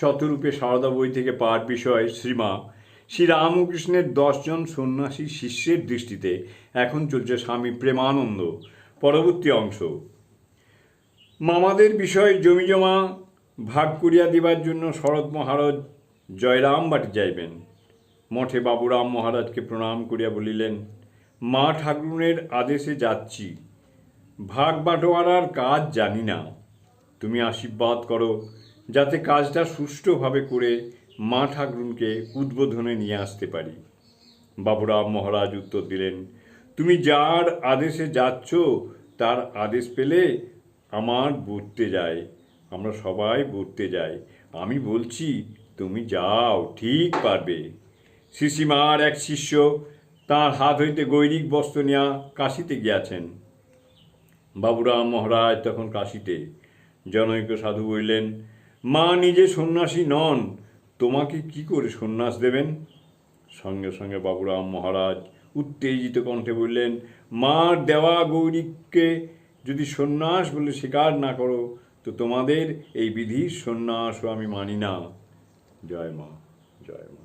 শতরূপে সারদা বই থেকে পাঠ বিষয় শ্রীমা। শ্রী রামকৃষ্ণের দশজন সন্ন্যাসী শিষ্যের দৃষ্টিতে এখন চলছে স্বামী প্রেমানন্দ। পরবর্তী অংশ। মামাদের বিষয় জমিজমা ভাগ করিয়া দিবার জন্য শরৎ মহারাজ জয়রাম বাটি যাইবেন। মঠে বাবুরাম মহারাজকে প্রণাম করিয়া বলিলেন, মা ঠাকুরের আদেশে যাচ্ছি। ভাগ বাটোয়ারার কাজ জানি না। তুমি আশীর্বাদ করো। যাতে কাজটা সুষ্ঠুভাবে করে মা ঠাকুরকে উদ্বোধনে নিয়ে আসতে পারি। বাবুরাম মহারাজ উত্তর দিলেন, তুমি যার আদেশে যাচ্ছ, তার আদেশ পেলে আমার বুঝতে যায়। আমরা সবাই বুঝতে যাই। আমি বলছি, তুমি যাও, ঠিক পারবে। শিশিমার এক শিষ্য তার হাত হইতে গৈরিক বস্ত্র নেওয়া কাশিতে গিয়াছেন। বাবুরাম মহারাজ তখন কাশিতে। জনৈক সাধু বললেন মা নিজে সন্ন্যাসী নন, তোমাকে কি করে সন্ন্যাস দেবেন? সঙ্গে সঙ্গে বাবুরাম মহারাজ উত্তেজিত কণ্ঠে বললেন মার দেওয়া গৌরীকে যদি সন্ন্যাস বলে স্বীকার না করো, তো তোমাদের এই বিধির সন্ন্যাসও আমি মানি না। জয় মা জয় মা।